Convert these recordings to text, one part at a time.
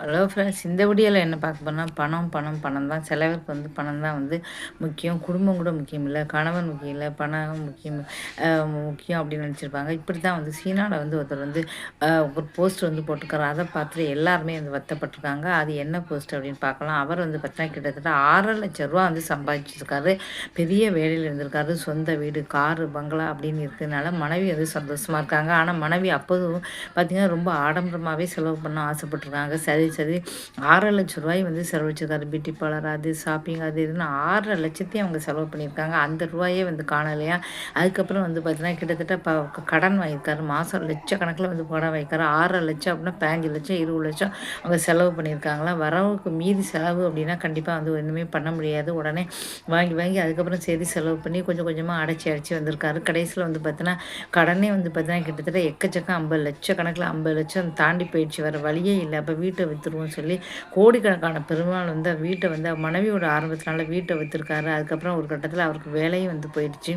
Hello friends இந்த வீடியோவில் என்ன பார்க்க போனால் பணம் பணம் பணம் தான். சிலவருக்கு வந்து பணம் தான் வந்து முக்கியம். குடும்பம் கூட முக்கியம் இல்லை கணவன் முக்கியம் இல்லை பணம் முக்கியம் முக்கியம் அப்படின்னு நினச்சிருப்பாங்க. இப்படி தான் வந்து சீனாவில் வந்து ஒருத்தர் வந்து ஒரு போஸ்ட் வந்து போட்டிருக்காரு. அதை பார்த்துட்டு எல்லாருமே வந்து வருத்தப்பட்டிருக்காங்க. அது என்ன போஸ்ட் அப்படின்னு பார்க்கலாம். அவர் வந்து பார்த்தீங்கன்னா கிட்டத்தட்ட ஆறரை லட்சம் ரூபா வந்து சம்பாதிச்சிருக்காரு. பெரிய வேலையில் இருந்திருக்காரு. சொந்த வீடு காரு பங்களா அப்படின்னு இருக்கிறதுனால மனைவி வந்து சந்தோஷமாக இருக்காங்க. ஆனால் மனைவி அப்போதும் பார்த்திங்கன்னா ரொம்ப ஆடம்பரமாகவே செலவு பண்ண ஆசைப்பட்டிருக்காங்க. சரி சரி சரி ஆறரை லட்ச ரூபாய் வந்து செலவழிச்சிருக்காரு. பியூட்டி பார்லர் அது ஷாப்பிங் அது இதுன்னு ஆறரை லட்சத்தையும் அவங்க செலவு பண்ணியிருக்காங்க. அந்த ரூபாயே வந்து காணலையா? அதுக்கப்புறம் வந்து பார்த்தீங்கன்னா கிட்டத்தட்ட ப கடன் வாங்கியிருக்காரு. மாதம் லட்சக்கணக்கில் வந்து படம் வாங்கியிருக்காரு. ஆறரை லட்சம் அப்படின்னா பதினஞ்சு லட்சம் இருபது லட்சம் அவங்க செலவு பண்ணியிருக்காங்களா? வரவுக்கு மீதி செலவு அப்படின்னா கண்டிப்பாக வந்து ஒன்றுமே பண்ண முடியாது. உடனே வாங்கி வாங்கி அதுக்கப்புறம் சரி செலவு பண்ணி கொஞ்சம் கொஞ்சமாக அடைச்சி அடைச்சி வந்திருக்காரு. கடைசியில் வந்து பார்த்தீங்கன்னா கடனே வந்து பார்த்தீங்கன்னா கிட்டத்தட்ட எக்கச்சக்கம் ஐம்பது லட்சக்கணக்கில் ஐம்பது லட்சம் தாண்டி போயிடுச்சு. வர வழியே இல்லை. அப்போ வீட்டை விற்றுருவோம்னு சொல்லி கோடிக்கணக்கான பெருமாள் வந்து வீட்டை வந்து மனைவியோட ஆரம்பத்தினால வீட்டை விற்றுருக்காரு அதுக்கப்புறம் ஒரு கட்டத்தில் அவருக்கு வேலையும் வந்து போயிடுச்சு.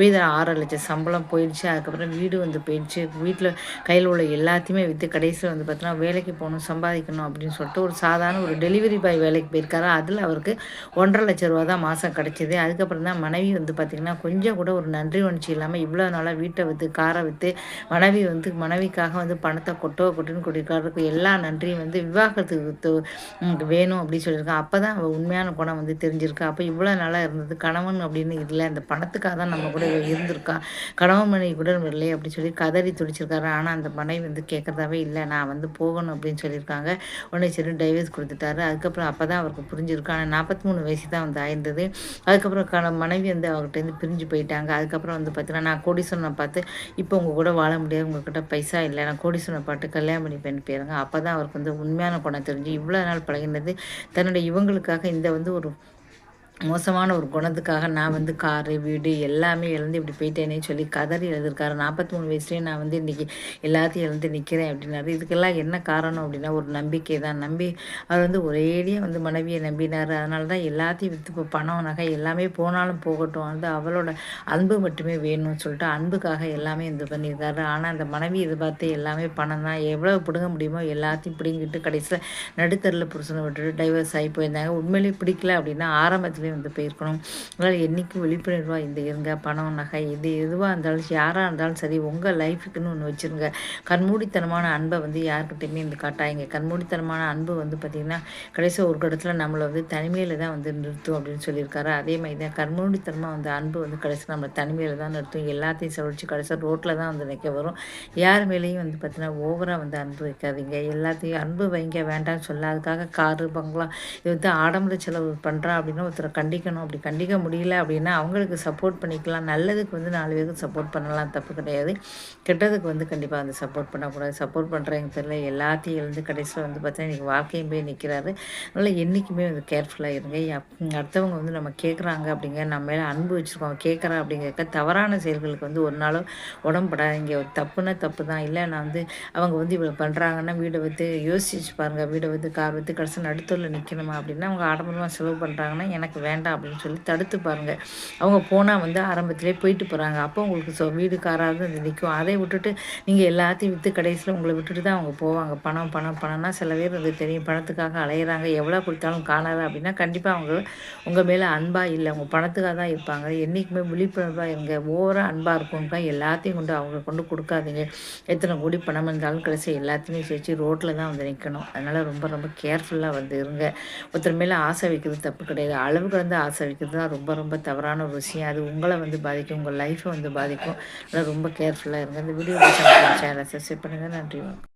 வீதம் ஆறு லட்சம் சம்பளம் போயிடுச்சு. அதுக்கப்புறம் வீடு வந்து போயிடுச்சு. வீட்டில் கையில் உள்ள எல்லாத்தையுமே விற்று கடைசியில் வந்து பார்த்தோன்னா வேலைக்கு போகணும் சம்பாதிக்கணும் அப்படின்னு சொல்லிட்டு ஒரு சாதாரண ஒரு டெலிவரி பாய் வேலைக்கு போயிருக்காரு. அதில் அவருக்கு ஒன்றரை லட்ச ரூபா தான் மாதம் கிடச்சிது. அதுக்கப்புறம் தான் மனைவி வந்து பார்த்திங்கன்னா கொஞ்சம் கூட ஒரு நன்றி உணர்ச்சி இல்லாமல் இவ்வளோ நாளாக வீட்டை விற்று காரை விற்று மனைவி வந்து மனைவிக்காக வந்து பணத்தை கொட்டோ கொட்டுன்னு கொட்டிருக்காருக்கு எல்லா நன்றியும் வந்து விவாக விவாகரத்துக்கு வேணும் அப்படின்னு சொல்லியிருக்கான் அப்போ தான் அவள் உண்மையான குணம் வந்து தெரிஞ்சிருக்கா. அப்போ இவ்வளோ நாளாக இருந்தது. கணவன் அப்படின்னு இல்லை. அந்த பணத்துக்காக தான் நம்ம கூட இருந்திருக்கா. கணவன் மனைவி கூட இல்லை அப்படின்னு சொல்லி கதறி துடிச்சிருக்காரு. ஆனால் அந்த மனைவி வந்து கேட்குறதாவே இல்லை. நான் வந்து போகணும் அப்படின்னு சொல்லியிருக்காங்க. உடனே சரி டைவர்ஸ் கொடுத்துட்டாரு. அதுக்கப்புறம் அப்போ தான் அவருக்கு புரிஞ்சிருக்கு. ஆனால் நாற்பத்தி மூணு வயசு தான் வந்து ஆயிருந்தது. அதுக்கப்புறம் கண மனைவி வந்து அவர்கிட்டருந்து பிரிஞ்சு போயிட்டாங்க. அதுக்கப்புறம் வந்து பார்த்தீங்கன்னா நான் கோடீஸ்வரனை பார்த்து இப்போ உங்கள் கூட வாழ முடியாது. உங்ககிட்ட பைசா இல்லை. நான் கோடீஸ்வரனை பாட்டு கல்யாணம் பண்ணி பண்ணி போயிருங்க அப்போ தான் அவருக்கு வந்து உண்மையான குணம் தெரிஞ்சு இவ்வளோ நாள் பழகினது. தன்னுடைய இவங்களுக்காக இந்த வந்து ஒரு மோசமான ஒரு குணத்துக்காக நான் வந்து காரு வீடு எல்லாமே இழந்து இப்படி போயிட்டேனே சொல்லி கதறி எழுதியிருக்காரு. நாற்பத்தி மூணு வயசுலேயே நான் வந்து இன்றைக்கி எல்லாத்தையும் எழுந்து நிற்கிறேன் அப்படின்னாரு. இதுக்கெல்லாம் என்ன காரணம் அப்படின்னா ஒரு நம்பிக்கை தான். நம்பி அவர் வந்து ஒரேடியாக வந்து மனைவியை நம்பினார். அதனால தான் எல்லாத்தையும் விற்று இப்போ பணம் நகை எல்லாமே போனாலும் போகட்டும். வந்து அவளோட அன்பு மட்டுமே வேணும்னு சொல்லிட்டு அன்புக்காக எல்லாமே இது பண்ணியிருக்காரு. ஆனால் அந்த மனைவி எதிர்பார்த்து எல்லாமே பணம் தான். எவ்வளோ பிடுங்க முடியுமோ எல்லாத்தையும் பிடுங்கிட்டு கடைசியில் நடுத்தரில் புருஷனை விட்டுட்டு டைவர்ஸ் ஆகி போயிருந்தாங்க. உண்மையிலேயே பிடிக்கல அப்படின்னா ஆரம்பத்துலேயே வந்து போயிருக்கணும். அதனால் என்றைக்கும் விழிப்புணர்வாக இந்த இருங்க பணம் நகை இது எதுவாக இருந்தாலும் யாராக இருந்தாலும் சரி உங்கள் லைஃபுக்குன்னு ஒன்று வச்சுருங்க. கண்மூடித்தனமான அன்பை வந்து யாருக்கிட்டையுமே இந்த காட்டாயிங்க கண்மூடித்தனமான அன்பு வந்து பார்த்திங்கன்னா கடைசி ஒரு இடத்துல நம்மளை வந்து தனிமையில் தான் வந்து நிறுத்தும் அப்படின்னு சொல்லியிருக்காரு. அதே மாதிரி தான் கண்மூடித்தனமாக வந்து அன்பு வந்து கடைசி நம்மளை தனிமையில் தான் நிறுத்தும். எல்லாத்தையும் செலவழிச்சு கடைசி ரோட்டில் தான் வந்து நிற்க வரும். யார் மேலேயும் வந்து பார்த்திங்கன்னா ஓவராக வந்து அன்பு வைக்காதீங்க. எல்லாத்தையும் அன்பு வைங்க வேண்டாம்னு சொல்ல அதுக்காக காரு பங்களா இது வந்து ஆடம்பர செலவு பண்ணுறா அப்படின்னா ஒருத்தரை கண்டிக்கணும். அப்படி கண்டிக்க முடியல அப்படின்னா அவங்களுக்கு சப்போர்ட் பண்ணிக்கலாம். நல்லதுக்கு வந்து நாலு பேருக்கு சப்போர்ட் பண்ணலாம். தப்பு கிடையாது. கெட்டதுக்கு வந்து கண்டிப்பாக வந்து சப்போர்ட் பண்ணக்கூடாது. சப்போர்ட் பண்ணுறவங்க தெரியல எல்லாத்தையும் எழுந்து கடைசியில் வந்து பார்த்தா இன்றைக்கி வாழ்க்கையும் போய் நிற்கிறாரு அதனால் என்றைக்குமே வந்து கேர்ஃபுல்லாக இருங்க. அடுத்தவங்க வந்து நம்ம கேட்குறாங்க அப்படிங்க நம்ம மேலே அன்பு வச்சுருக்கோம். கேட்குறா அப்படிங்கிறக்க தவறான செயல்களுக்கு வந்து ஒரு நாளும் இங்கே தப்புன்னா தப்பு தான் இல்லை நான் வந்து அவங்க வந்து இவ்வளோ பண்ணுறாங்கன்னா வீடை வந்து யோசிச்சு பாருங்கள் வீடை வந்து கார் வந்து கடைசி நடுத்தூரில் நிற்கணுமா அப்படின்னா அவங்க ஆடம்பரமாக செலவு பண்ணுறாங்கன்னா எனக்கு வேண்டாம் அப்படின்னு சொல்லி தடுத்து பாருங்கள் அவங்க போனால் வந்து ஆரம்பத்திலே போயிட்டு போகிறாங்க அப்போ உங்களுக்கு சொ வீடு காராக அது நிற்கும் அதை விட்டுட்டு நீங்கள் எல்லாத்தையும் விற்று கடைசியில் உங்களை விட்டுட்டு தான் அவங்க போவாங்க. பணம் பணம் பணம்னா சில பேர் அது தெரியும். பணத்துக்காக அலையிறாங்க. எவ்வளோ கொடுத்தாலும் காணாது அப்படின்னா கண்டிப்பாக அவங்க உங்கள் மேலே அன்பாக இல்லை. அவங்க பணத்துக்காக தான் இருப்பாங்க. என்றைக்குமே விழிப்புணர்வாக இருங்க. ஓவராக அன்பாக இருக்கும் எல்லாத்தையும் கொண்டு அவங்க கொண்டு கொடுக்காதீங்க. எத்தனை கோடி பணம் இருந்தாலும் கடைசி எல்லாத்தையுமே சேர்த்து ரோட்டில் தான் வந்து நிற்கணும் அதனால் ரொம்ப ரொம்ப கேர்ஃபுல்லாக வந்து இருங்க. ஒருத்தர் மேலே ஆசை வைக்கிறது தப்பு கிடையாது. அளவு அளவுக்கு வந்து ஆசை வைக்கிறது தான் ரொம்ப ரொம்ப தவறான ஒரு விஷயம். அது உங்களை வந்து பாதிக்கும் உங்கள் லைஃப்பை வந்து பாதிக்கும். அதில் ரொம்ப கேர்ஃபுல்லாக இருங்க. இந்த வீடியோ சேனலை சப்ஸ்கிரைப் பண்ணுங்கள் நன்றி வணக்கம்.